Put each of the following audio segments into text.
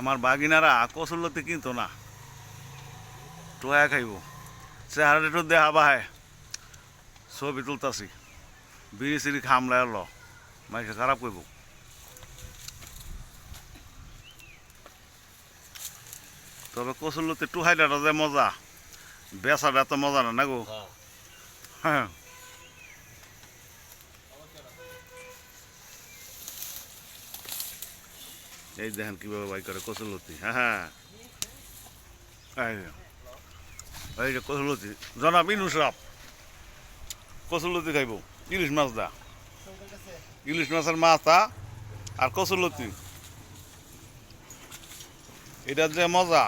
আমার বাগিনারা কসুল্লতে কিনতো না। টোয়া খাইব। চেহারা একটু দেহা বাহায় ছবি তুলতাছি। বিড়ি সিড়ি খামলায় ল। মাইকে খারাপ করব তবে কসুল্লতে টুহাইলাটা যে মজা। বেচাটা এত মজা না না গো হ্যাঁ। এই দেখেন কীভাবে বাই করে কচুলতি হ্যাঁ হ্যাঁ। এই যে, এই জনাব ইনুস রাপ কচুলতি খাইব। ইলিশ মাছ দা। ইলিশ মাছের মাথা আর কচুলতি এটার যে মজা।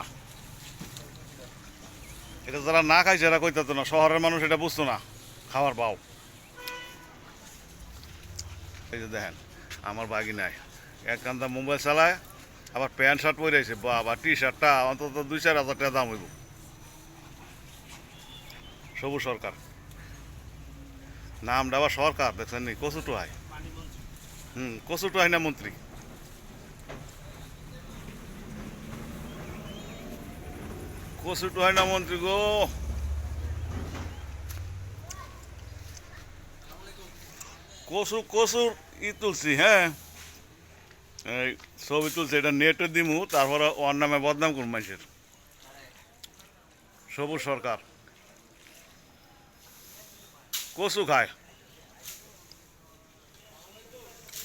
এটা যারা না খাইছে এরা কইতাতো না। শহরের মানুষ এটা বুঝতো না। খাওয়ার পাও এই যে দেখেন আমার বাগি নাই এক কান্দা মোবাইল চালায়, আবার প্যান্ট শার্ট পরে আছে বা টি শার্টটা অন্তত দুই চার হাজার টাকা দাম হইব। সবুজ সরকার। নামটা আবার সরকার, দেখছেন নি? কচুটো হয় হুম কচুটো হয় না মন্ত্রী? কচুটো হয় না মন্ত্রী গো। কচু, কচুর ই তুলছি হ্যাঁ? ছবি তুলছে, এটা নেটে দিমু, তারপরে ওর নামে বদনাম করুন মানুষের। সবুজ সরকার। কচু খায়।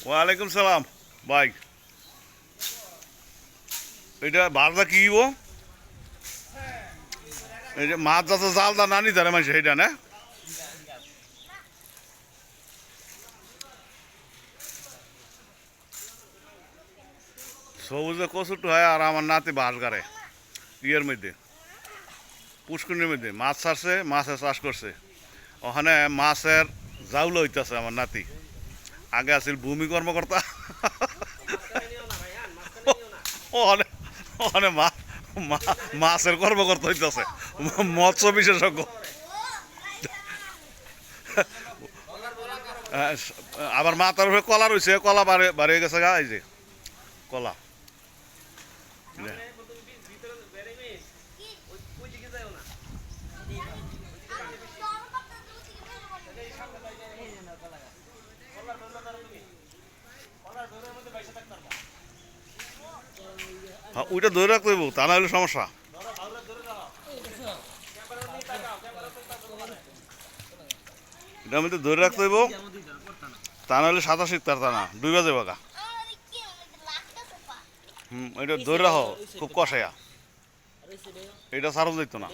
ওয়ালাইকুম সালাম, ভাই। এটা ভাড়া কি এই যে মাছ যাচ্ছে জাল দা নানি ধরে মানুষ সেইটা না? সবুজে কচুটো হয় আর আমার নাতি বাস গাড়ে। ইয়ের মধ্যে, পুষ্করিণীর মধ্যে। মাছ ছাড়ছে মাছের চাষ করছে। ওখানে মাছের জাউল হইতেছে আমার নাতি। আগে আছিল ভূমি কর্মকর্তা। ওখানে ওখানে মা, মা- মাছের কর্মকর্তা হইতেছে। মৎস্য বিশেষজ্ঞ। আবার মাথার উপরে কলা রয়েছে কলা বাড়ে বাড়িয়ে গেছে গা, এই যে, কলা। ওইটা ধরে রাখতে হইব, তা না হলে সমস্যা। এটার মধ্যে ধরে রাখতে হইব, তা না হলে সাঁতার শিখতে পারতা না, দুই বাজে বাগা। হুম এটা ধরে রাখো খুব কষায়া। এটা সারও যেত না।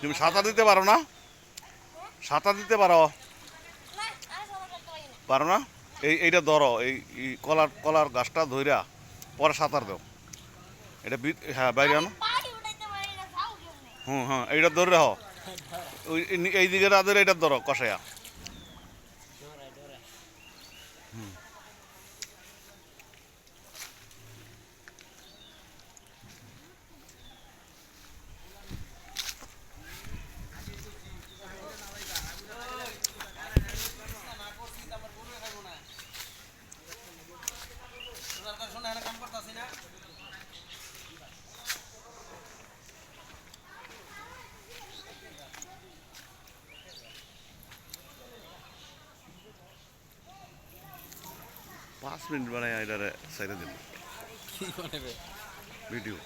তুমি সাঁতার দিতে পারো না? সাঁতার দিতে পারো? পারো না? এই, এইটা ধরো, এই কলার কলার গাছটা ধইরা পরে সাঁতার দাও। এটা হ্যাঁ বাইরে আনো। হুম হ্যাঁ এইটা ধরে রাখো। ওই, এই- দিকে রাদের এইটা ধরো, কষায়া হুম। পাঁচ মিনিট বানাই এটারে সাইডে দিন ভিডিও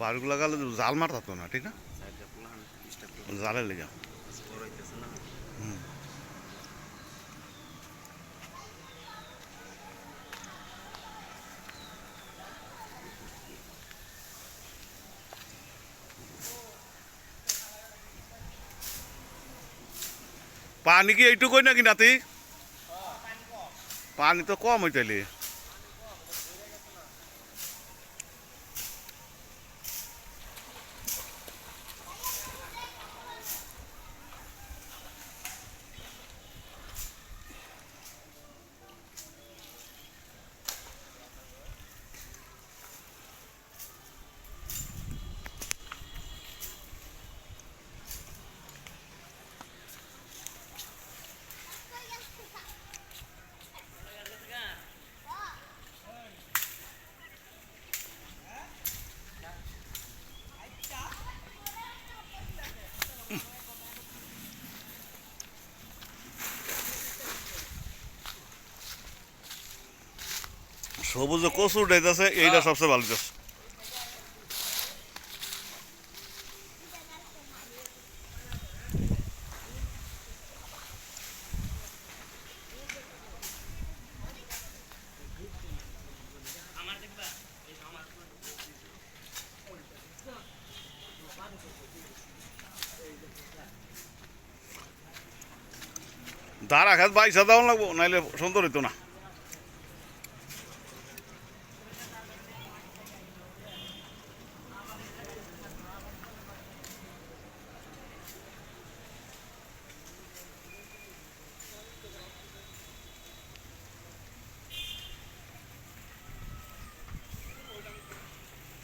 বারগুলো লাগালে জাল মার থাকতো না ঠিক না? জালের লেগে পানি কি এইটুকুই নাকি নাতি? পানি তো কম হইতালি সবুজ কচু উঠাইতেছে এইটা সবচেয়ে ভালো চাষ দাঁড়া খাত বাইসা দেওয়া লাগবো নাইলে সুন্দর হইতো না।